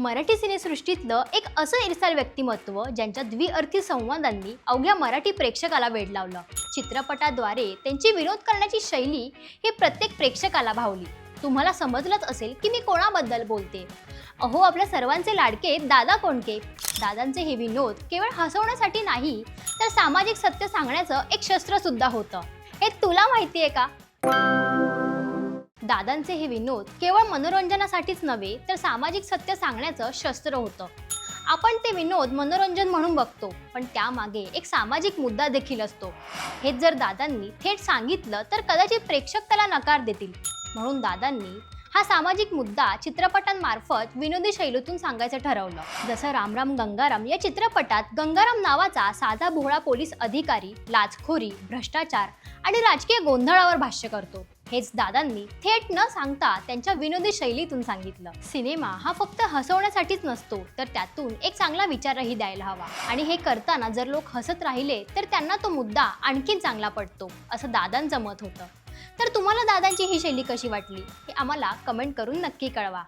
मराठी सिनेसृष्टीतलं एक असं इरसाल व्यक्तिमत्व ज्यांच्या द्विअर्थी संवादांनी अवघ्या मराठी प्रेक्षकाला वेड लावलं. चित्रपटाद्वारे त्यांची विनोद करण्याची शैली ही प्रत्येक प्रेक्षकाला भावली. तुम्हाला समजलंच असेल की मी कोणाबद्दल बोलते? अहो आपल्या सर्वांचे लाडके दादा कोणके? दादांचे हे विनोद केवळ हसवण्यासाठी नाही तर सामाजिक सत्य सांगण्याचं एक शस्त्रसुद्धा होतं. हे तुला माहिती आहे का? दादांचे हे विनोद केवळ मनोरंजनासाठीच नव्हे तर सामाजिक सत्य सांगण्याचं शस्त्र होतं. आपण ते विनोद मनोरंजन म्हणून बघतो पण त्यामागे एक सामाजिक मुद्दा देखील असतो. हेच जर दादांनी थेट सांगितलं तर कदाचित प्रेक्षक त्याला नकार देतील. म्हणून दादांनी हा सामाजिक मुद्दा चित्रपटांमार्फत विनोदी शैलीतून सांगायचं ठरवलं. जसं रामराम गंगाराम या चित्रपटात गंगाराम नावाचा साधा भोळा पोलीस अधिकारी लाचखोरी भ्रष्टाचार आणि राजकीय गोंधळावर भाष्य करतो. हेच दादांनी थेट न सांगता त्यांच्या विनोदी शैलीतून सांगितलं. सिनेमा हा फक्त हसवण्यासाठीच नसतो तर त्यातून एक चांगला विचारही द्यायला हवा. आणि हे करताना जर लोक हसत राहिले तर त्यांना तो मुद्दा आणखीन चांगला पडतो असं दादांचं मत होतं. तर तुम्हाला दादांची ही शैली कशी वाटली? हे आम्हाला कमेंट करून नक्की कळवा.